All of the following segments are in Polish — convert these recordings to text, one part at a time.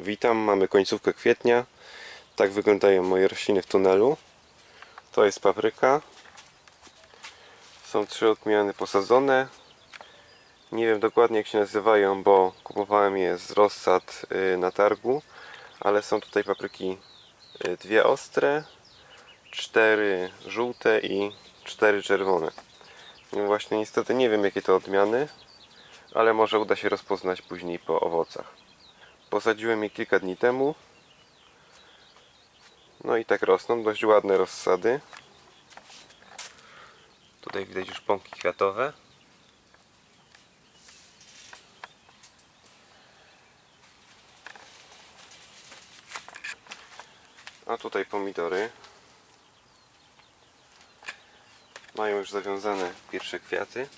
Witam, mamy końcówkę kwietnia. Tak wyglądają moje rośliny w tunelu. To jest papryka. Są trzy odmiany posadzone. Nie wiem dokładnie jak się nazywają, bo kupowałem je z rozsad y, na targu. Ale są tutaj papryki y, dwie ostre, cztery żółte i cztery czerwone. No właśnie niestety nie wiem jakie to odmiany, ale może uda się rozpoznać później po owocach. Posadziłem je kilka dni temu. No i tak rosną, dość ładne rozsady. Tutaj widać już pąki kwiatowe. A tutaj pomidory. Mają już zawiązane pierwsze kwiaty.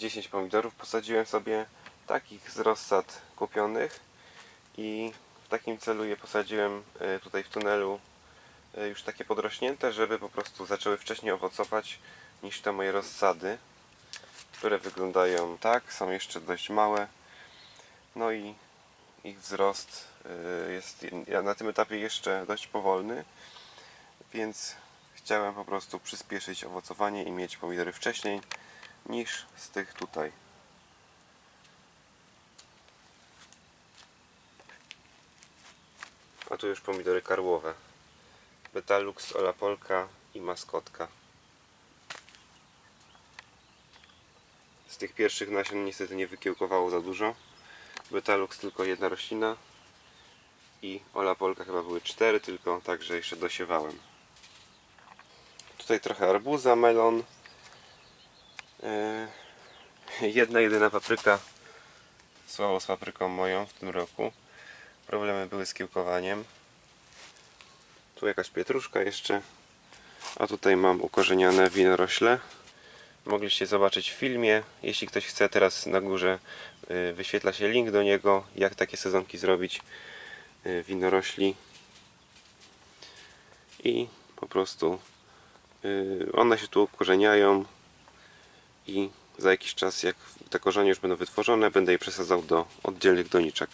Dziesięć pomidorów posadziłem sobie takich z rozsad kupionych i w takim celu je posadziłem e, tutaj w tunelu e, już takie podrośnięte, żeby po prostu zaczęły wcześniej owocować niż te moje rozsady, które wyglądają tak, są jeszcze dość małe. No i ich wzrost e, jest na tym etapie jeszcze dość powolny, więc chciałem po prostu przyspieszyć owocowanie i mieć pomidory wcześniej niż z tych tutaj. A tu już pomidory karłowe. Betalux, Olapolka i maskotka. Z tych pierwszych nasion niestety nie wykiełkowało za dużo. Betalux tylko jedna roślina i Olapolka chyba były cztery tylko, także jeszcze dosiewałem. Tutaj trochę arbuza, melon. Yy, Jedna jedyna papryka. Słabo z papryką moją w tym roku. Problemy były z kiełkowaniem. Tu jakaś pietruszka jeszcze. A tutaj mam ukorzenione winorośle. Mogliście zobaczyć w filmie. Jeśli ktoś chce, teraz na górze y, wyświetla się link do niego, jak takie sezonki zrobić y, winorośli. I po prostu y, one się tu ukorzeniają i za jakiś czas, jak te korzenie już będą wytworzone, będę je przesadzał do oddzielnych doniczek.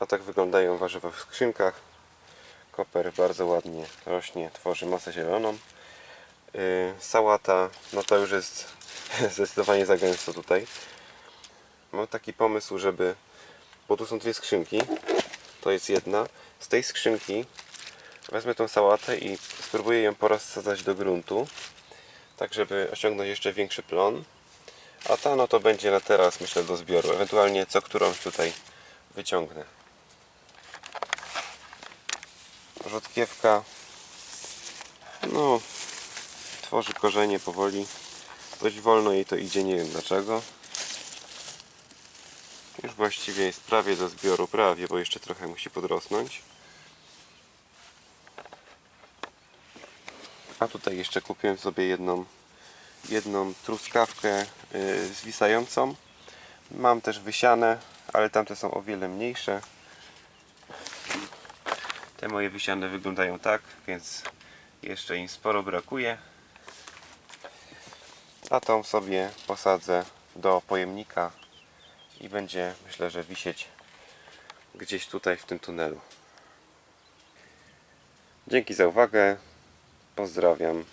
A tak wyglądają warzywa w skrzynkach. Koper bardzo ładnie rośnie, tworzy masę zieloną. Yy, sałata, no to już jest zdecydowanie za gęsto tutaj. Mam taki pomysł, żeby, bo tu są dwie skrzynki, to jest jedna. Z tej skrzynki wezmę tą sałatę i spróbuję ją porozsadzać do gruntu, tak żeby osiągnąć jeszcze większy plon. A ta no to będzie na teraz myślę do zbioru, ewentualnie co którąś tutaj wyciągnę. Rzodkiewka. No tworzy korzenie powoli. Dość wolno jej to idzie, nie wiem dlaczego. Już właściwie jest prawie do zbioru, prawie, bo jeszcze trochę musi podrosnąć a tutaj jeszcze kupiłem sobie jedną jedną truskawkę yy, zwisającą mam też wysiane, ale tamte są o wiele mniejsze te moje wysiane wyglądają tak, więc jeszcze im sporo brakuje. A tą sobie posadzę do pojemnika i będzie myślę, że wisieć gdzieś tutaj w tym tunelu. Dzięki za uwagę. Pozdrawiam.